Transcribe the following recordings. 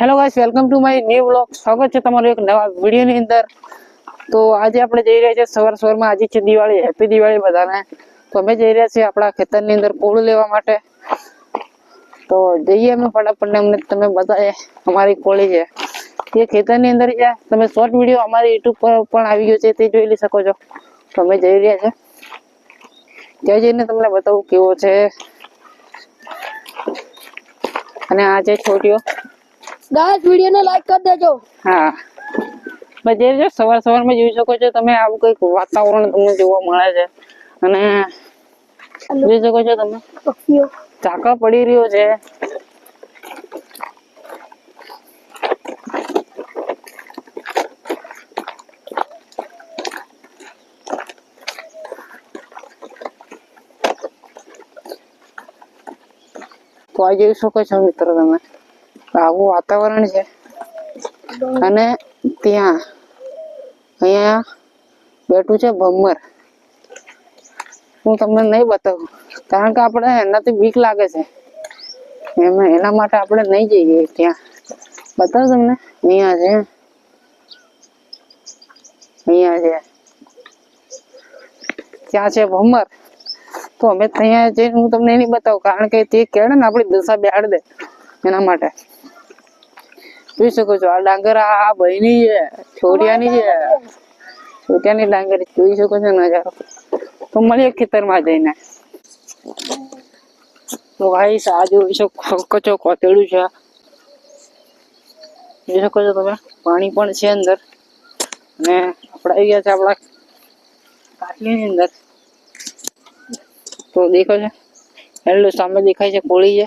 Hello guys welcome to my new blog સ્વાગત છે તમારું એક નવા વિડીયોની અંદર. તો આજે આપણે જઈ રહ્યા છીએ સવાર સવારમાં. આજે છે દિવાળી. હેપી દિવાળી બધાને. તો અમે જઈ રહ્યા છીએ આપણા ખેતરની અંદર કોળું લેવા માટે. તો જઈએ અમે ફટાફટને. અમને તમે બતાવીએ અમારી કોળી છે. એ ખેતરની અંદર છે. તમે શોર્ટ વીડિયો અમારી યુટ્યુબ પર પણ આવી ગયો છે. તે જોઈ લઈ શકો છો. તો અમે જઈ રહ્યા છે. ત્યાં જઈને તમને બતાવું કેવો છે. અને આ છે છોટીઓ. ગાઈસ વિડિયો ને લાઈક કરી દેજો. હા. બજે જો સવાર સવારમાં જોઈ શકો છો તમે આવું કંઈક વાતાવરણ તમને જોવા મળે છે. અને જોઈ શકો છો તમે. પક્ષીઓ ઝાકળ પડી રહ્યો છે. તો આ જોઈ શકો છો મિત્રો તમે. આવું વાતાવરણ છે. અને ત્યાં અહીંયા બેઠું છે ભમર. હું તમને નહીં બતાવું, કારણ કે આપણે એનાથી બીક લાગે છે. એમાં, એના માટે આપણે નહીં જઈએ ત્યાં. બતાવું તમને, અહીંયા છે. અહીંયા છે. ત્યાં છે ભમર. તો અમે ત્યાં જઈને હું તમને નહીં બતાવું, કારણ કે તે કેળે ને આપણી દશા બેહાડ દે. એના માટે. જોઈ શકો છો, આ ડાંગર આ બહેની છે છોરિયાની છે. છોટિયાની ડાંગર, જોઈ શકો છો નજારો. તો મળીએ ખેતરમાં જઈને. તો ભાઈ આ જોઈ શકો છો કોતેડું છે. જોઈ શકો છો તમે, પાણી પણ છે અંદર. અને આપણે આવી ગયા છે આપણા કાટલીની અંદર. તો દેખો છે. એટલું સામે દેખાય છે કોળી છે.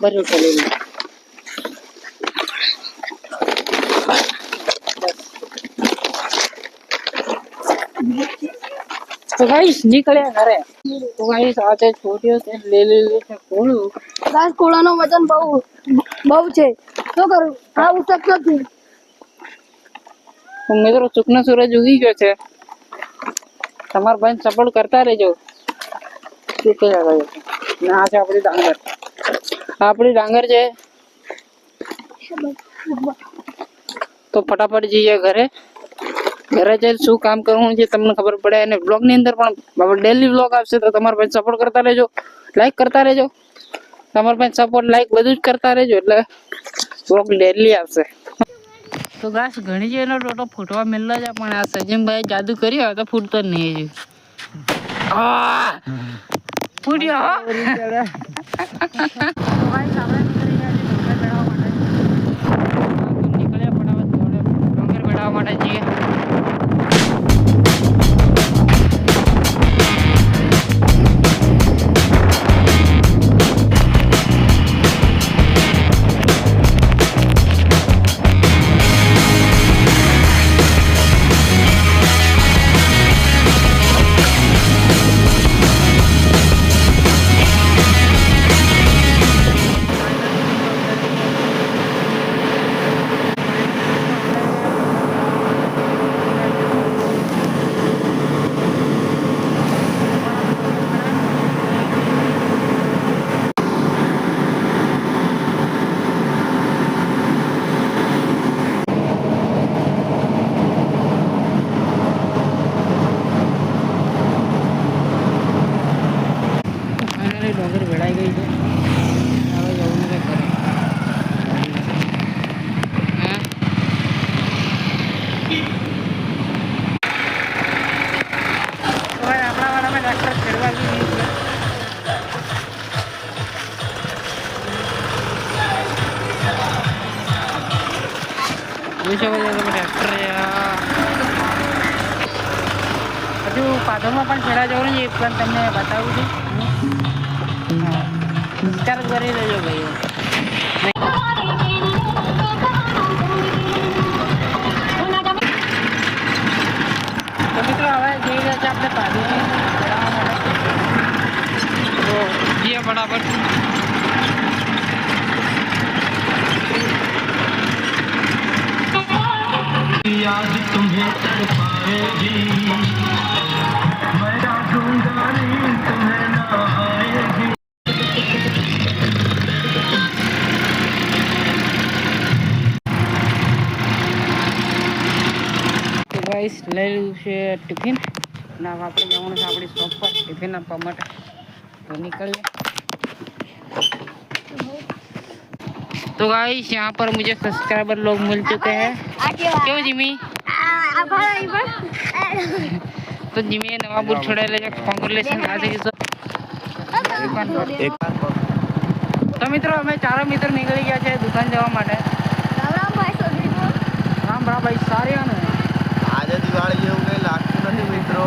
बरं चालेल તો ગાઈસ નીકળ્યા ઘરે તો ગાઈસ આજે છોટીઓ તે લે લે લે છે કોળું ગાઈસ કોળાનો વજન બહુ બહુ છે શું કરું આ ઉસક નથી તો મિત્રો ચૂકનો સૂરજ ઉગી ગયો છે તમારા ભાઈ સપોર્ટ કરતા રહેજો શું કે આગળ ને આ છે આપણી ડાંગર. આપણી ડાંગર છે. તો ફટાફટ જઈએ ઘરે. ઘરે જઈને શું કામ કરવું છે તમને ખબર પડે. અને બ્લોગની અંદર પણ ડેલી બ્લોગ આવશે તો તમારા ભાઈ સપોર્ટ કરતા રહેજો. લાઈક કરતા રહેજો. તમારા ભાઈ સપોર્ટ લાઈક બધું જ કરતા રહેજો એટલે બ્લોગ ડેલી આવશે. તો ઘાસ ઘણી જ એનો ટોટો ફૂટવા મેળલો છે પણ આ સજીમભાઈ જાદુ કર્યો તો ફૂટતો જ નહીં હજુ. માટે. નીકળ્યા ચડાવવા માટે જઈએ જોઈ શકો છો તમે ટ્રેક્ટર હજુ પાદરમાં પણ છેડા જવાનું છે એ પણ તમને બતાવું છું હા વિસ્તાર કરી લેજો ભાઈ આપણે પાડી તો જે બરાબર ગાઈસ લઈ લીધું છે ટિફિન અને હવે આપણે જવાનું છે આપણી શોપ પર. ટિફિન આપવા માટે. તો નીકળીએ. तो गाइस यहाँ पर मुझे सब्सक्राइबर लोग मिल चुके हैं क्यों जिमी તો જીમીએ નવા બૂટ છોડાયેલા છે કોંગ્રેચ્યુલેશન આજે કિશોર તો મિત્રો અમે ચારો મિત્રો નીકળી ગયા છે દુકાન જવા માટે રામ રામ ભાઈ સારી ને આજે દિવાળી જેવું કઈ લાગતું નથી મિત્રો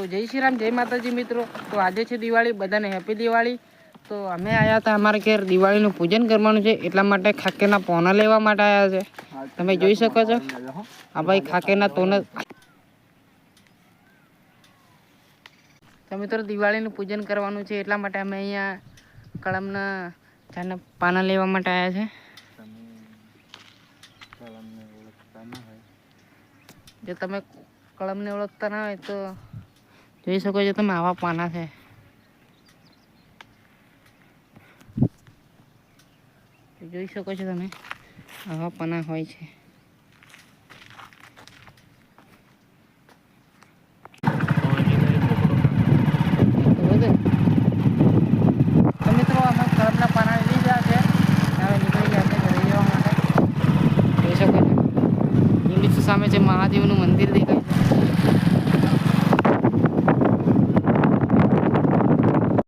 તો જય શ્રી રામ, જય માતાજી મિત્રો. તો આજે છે દિવાળી, બધાને હેપી દિવાળી. તો અમે આવ્યા હતા અમારે ઘેર. દિવાળીનું પૂજન કરવાનું છે, એટલા માટે ખાકેના પોના લેવા માટે આવ્યા છે. તમે જોઈ શકો છો. આ ભાઈ ખાકેના તોના તો મિત્રો, દિવાળીનું પૂજન કરવાનું છે, એટલા માટે અમે અહીંયા કળમના ઝાડના પાના લેવા માટે આવ્યા છે. જો તમે કળમને ઓળખતા ના હોય તો જોઈ શકો છો તમે આવા પાના છે. જોઈ શકો છો તમે આવા પાના હોય છે. સામે છે મહાદેવનું મંદિર